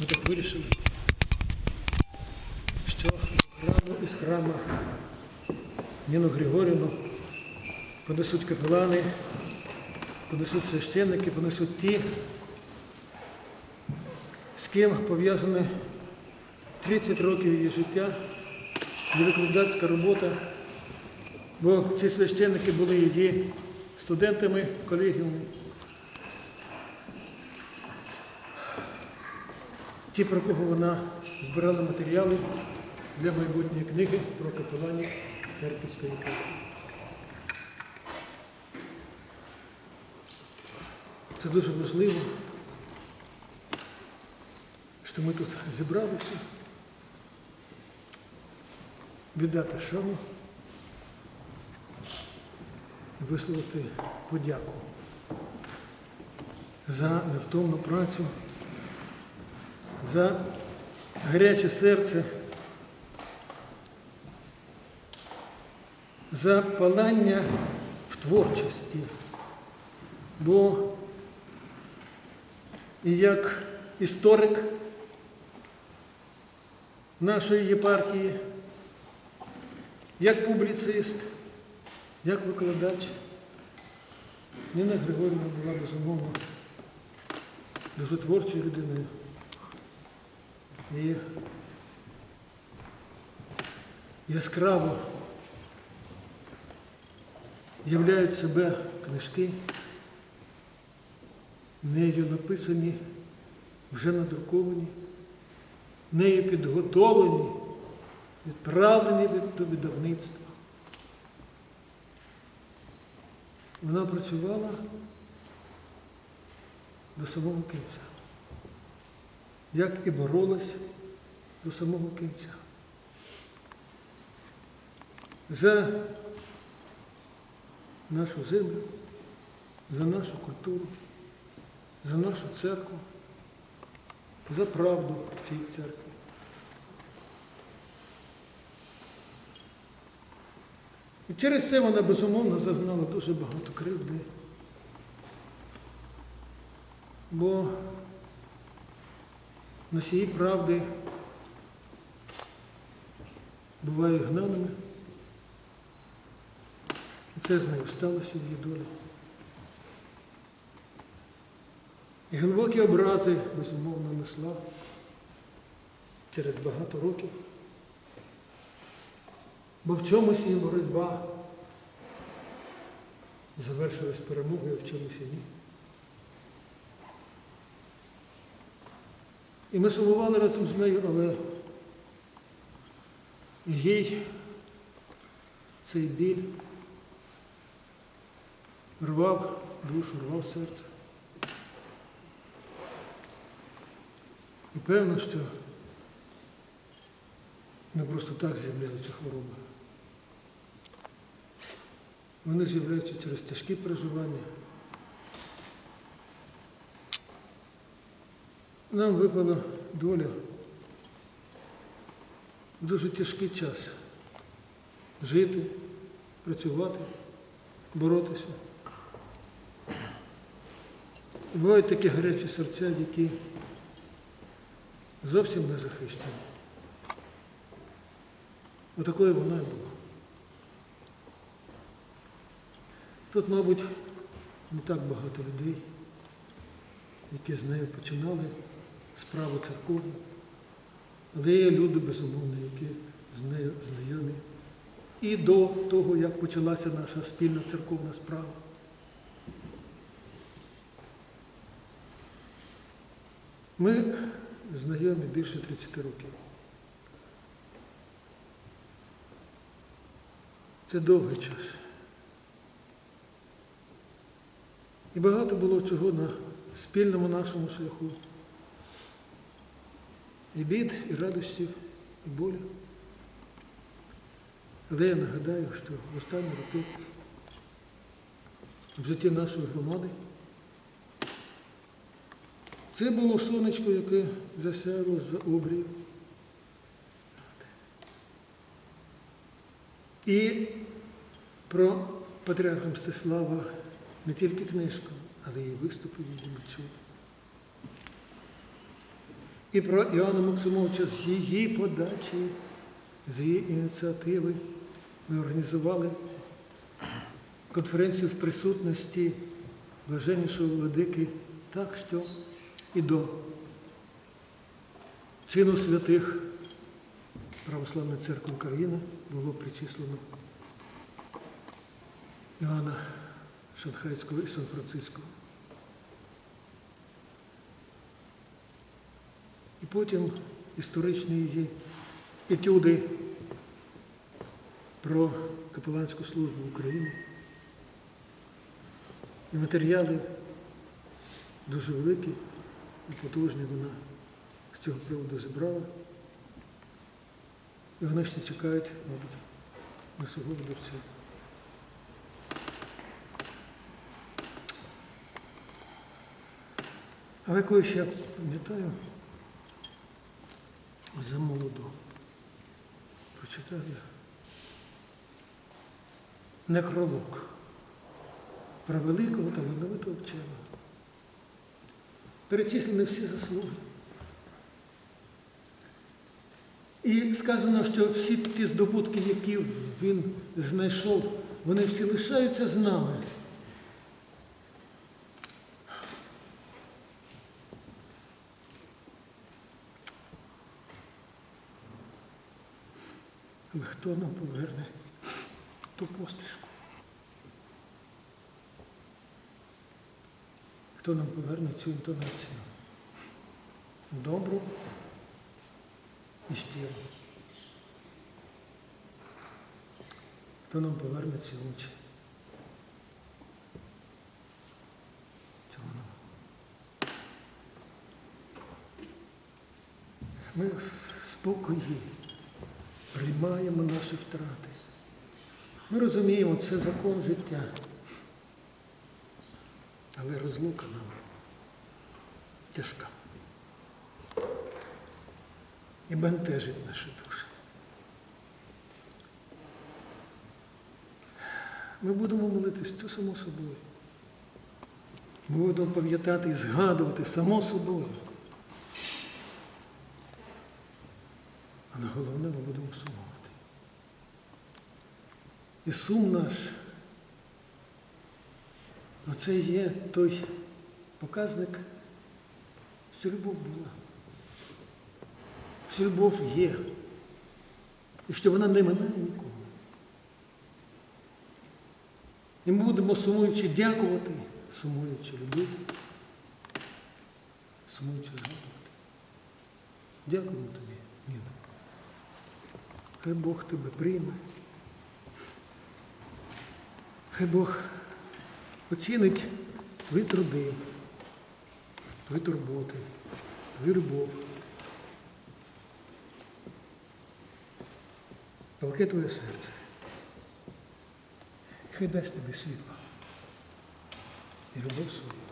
Ми так вирішили, що храму із храма Ніну Григорівну понесуть капелани, понесуть священники, понесуть ті, з ким пов'язане 30 років її життя, її викладацька робота, бо ці священники були її студентами, колегіуму. Ті, про кого вона збирала матеріали для майбутньої книги про капеланів Харківської казки. Це дуже важливо, що ми тут зібралися, віддати шану і висловити подяку за невтомну працю за гаряче серце, за палання в творчості. Бо і як історик нашої єпархії, як публіцист, як викладач, Ніна Григорівна була безумовно дуже творчою людиною. І яскраво являють себе книжки, нею написані, вже надруковані, нею підготовлені, відправлені від- до видавництва. Вона працювала до самого кінця як і боролась до самого кінця. За нашу землю, за нашу культуру, за нашу церкву, за правду в цій церкві. І через це вона безумовно зазнала дуже багато кривди. Бо носії правди бувають гнаними. І це з нею сталося в її долі. І глибокі образи, безумовно, несла через багато років. Бо в чомусь її боротьба завершилась перемогою, а в чомусь і ні. І ми сумували разом з нею, але їй цей біль рвав душу, рвав серце. І певно, що не просто так з'являються хвороби. Вони з'являються через тяжкі переживання. Нам випала доля в дуже тяжкий час жити, працювати, боротися. Бувають такі гарячі серця, які зовсім не захищені. Отакою вона і була. Тут, мабуть, не так багато людей, які з нею починали справу церковну. Але є люди, безумовно, які з нею знайомі. І до того, як почалася наша спільна церковна справа. Ми знайомі більше 30 років. Це довгий час. І багато було чого на спільному нашому шляху. І бід, і радостів, і болю. Але я нагадаю, що в останні роки в житті нашої громади це було сонечко, яке засяло з-за обрію. І про патріарха Мстислава не тільки книжку, але й виступи її ми чули. І про Іоанна Максимовича з її подачі, з її ініціативи ми організували конференцію в присутності блаженнішого владики, так що і до чину святих Православної церкви України було причислено Іоанна Шанхайського і Сан-Франциського. І потім історичні її етюди про капеланську службу України. І матеріали дуже великі і потужні вона з цього приводу зібрала. І вони ще чекають, мабуть, на свого видавця. Але колись я пам'ятаю, за молоду я некролог про великого та талановитого вченого. Перечислені всі заслуги. І сказано, що всі ті здобутки, які він знайшов, вони всі лишаються з нами. Але хто нам поверне ту посмішку? Хто нам поверне цю інтонацію? Добру і щиру. Хто нам поверне ці очі? Цього нам. Ми в спокої приймаємо наші втрати. Ми розуміємо, це закон життя. Але розлука нам тяжка. І бентежить наші душі. Ми будемо молитись, це само собою. Ми будемо пам'ятати і згадувати само собою. Але головне, ми будемо сумувати. І сум наш, оце є той показник, що любов була. Що любов є. І що вона не минає нікого. І ми будемо сумуючи дякувати, сумуючи любити, сумуючи згадувати. Дякуємо тобі, Ніна. Хай Бог тебе прийме. Хай Бог оцінить твої труди, твої турботи, твою любов. Палке твоє серце. Хай дасть тобі світло і любов свою.